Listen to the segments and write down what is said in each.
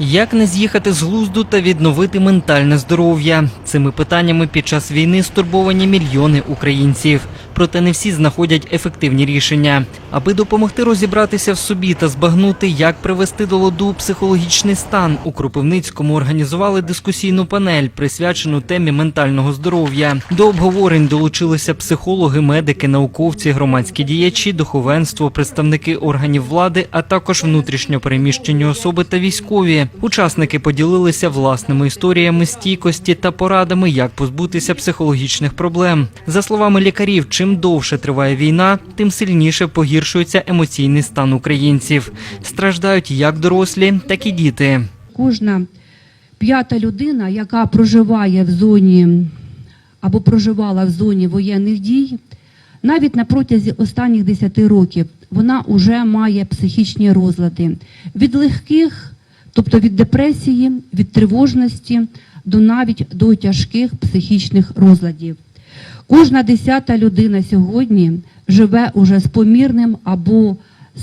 Як не з'їхати з глузду та відновити ментальне здоров'я? Цими питаннями під час війни стурбовані мільйони українців. Проте не всі знаходять ефективні рішення. Аби допомогти розібратися в собі та збагнути, як привести до ладу психологічний стан, у Кропивницькому організували дискусійну панель, присвячену темі ментального здоров'я. До обговорень долучилися психологи, медики, науковці, громадські діячі, духовенство, представники органів влади, а також внутрішньо переміщені особи та військові. Учасники поділилися власними історіями стійкості та порадами, як позбутися психологічних проблем. За словами лікарів, чим довше триває війна, тим сильніше погіршується емоційний стан українців. Страждають як дорослі, так і діти. Кожна п'ята людина, яка проживає в зоні або проживала в зоні воєнних дій, навіть на протязі останніх 10 років вона вже має психічні розлади від легких, тобто від депресії, від тривожності до навіть до тяжких психічних розладів. Кожна десята людина сьогодні живе уже з помірним або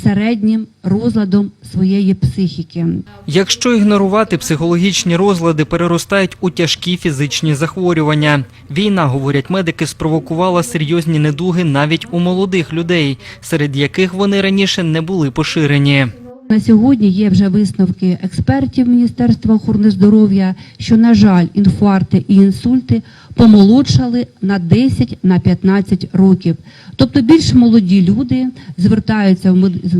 середнім розладом своєї психіки. Якщо ігнорувати психологічні розлади, переростають у тяжкі фізичні захворювання. Війна, говорять медики, спровокувала серйозні недуги навіть у молодих людей, серед яких вони раніше не були поширені. На сьогодні є вже висновки експертів Міністерства охорони здоров'я, що, на жаль, інфаркти і інсульти помолодшали на 10 на 15 років. Тобто більш молоді люди звертаються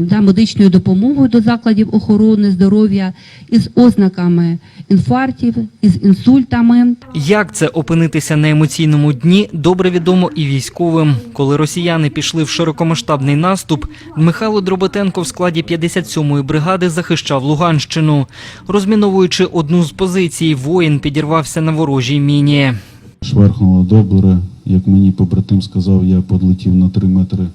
за медичною допомогою до закладів охорони здоров'я із ознаками інфарктів, із інсультами, Як це опинитися на емоційному дні, добре відомо і військовим. Коли росіяни пішли в широкомасштабний наступ, Михайло Дроботенко в складі 57-ї бригади захищав Луганщину. Розміновуючи одну з позицій, воїн підірвався на ворожій міні. Шверхнуло добре, як мені побратим сказав, я подлетів на 3 метри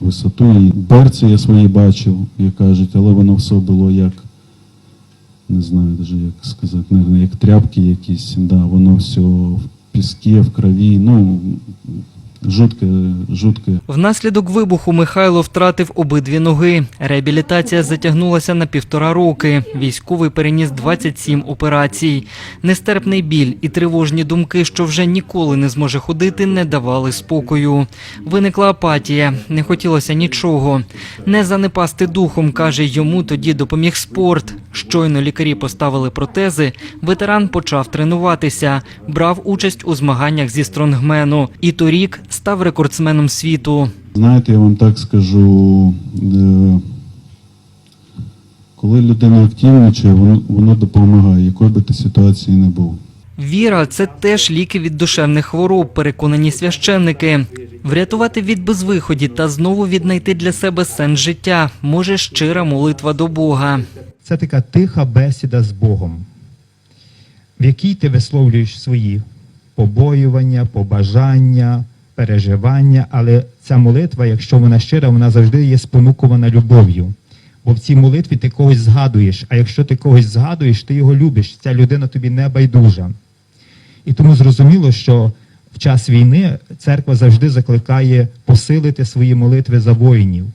висоту. І берці я свої бачив, як кажуть, але воно все було як, не знаю даже як сказати, наверное, як тряпки якісь. Да, воно все в піскі, в крові. Ну, жутке, жутке. Внаслідок вибуху Михайло втратив обидві ноги. Реабілітація затягнулася на півтора роки. Військовий переніс 27 операцій. Нестерпний біль і тривожні думки, що вже ніколи не зможе ходити, не давали спокою. Виникла апатія, не хотілося нічого. Не занепасти духом, каже йому тоді допоміг спорт. Щойно лікарі поставили протези. Ветеран почав тренуватися, брав участь у змаганнях зі стронгмену. І торік став рекордсменом світу. Знаєте, я вам так скажу, е, коли людина активничає, воно, воно допомагає, якої би ти ситуації не був. Віра це теж ліки від душевних хвороб, переконані священники. Врятувати від безвиході та знову віднайти для себе сенс життя може щира молитва до Бога. Це така тиха бесіда з Богом, в якій ти висловлюєш свої побоювання, побажання, переживання, але ця молитва, якщо вона щира, вона завжди є спонукувана любов'ю. Бо в цій молитві ти когось згадуєш, а якщо ти когось згадуєш, ти його любиш, ця людина тобі не байдужа. І тому зрозуміло, що в час війни церква завжди закликає посилити свої молитви за воїнів,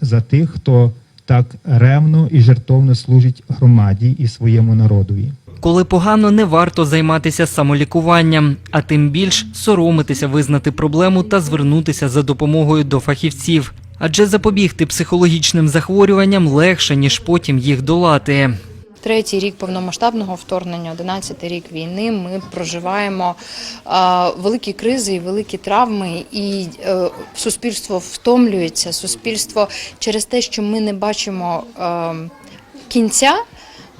за тих, хто так ревно і жертовно служить громаді і своєму народові. Коли погано, не варто займатися самолікуванням, а тим більш соромитися визнати проблему та звернутися за допомогою до фахівців. Адже запобігти психологічним захворюванням легше, ніж потім їх долати. Третій рік повномасштабного вторгнення, 11-й рік війни. Ми проживаємо великі кризи і великі травми, і е, суспільство втомлюється. Суспільство через те, що ми не бачимо е, кінця.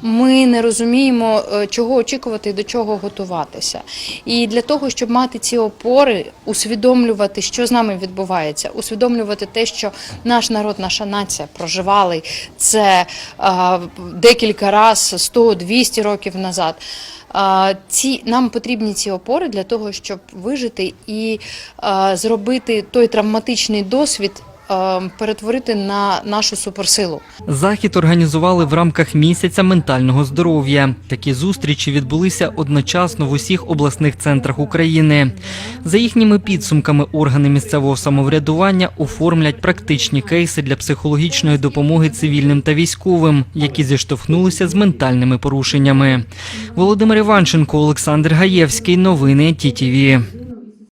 Ми не розуміємо, е, чого очікувати і до чого готуватися. І для того, щоб мати ці опори, усвідомлювати, що з нами відбувається, усвідомлювати те, що наш народ, наша нація проживали це е, декілька разів, 100-200 років назад. Е, Ці нам потрібні ці опори для того, щоб вижити і е, зробити той травматичний досвід перетворити на нашу суперсилу. Захід організували в рамках місяця ментального здоров'я. Такі зустрічі відбулися одночасно в усіх обласних центрах України. За їхніми підсумками, органи місцевого самоврядування оформлять практичні кейси для психологічної допомоги цивільним та військовим, які зіштовхнулися з ментальними порушеннями. Володимир Іванченко, Олександр Гаєвський. Новини ТІТІВІ.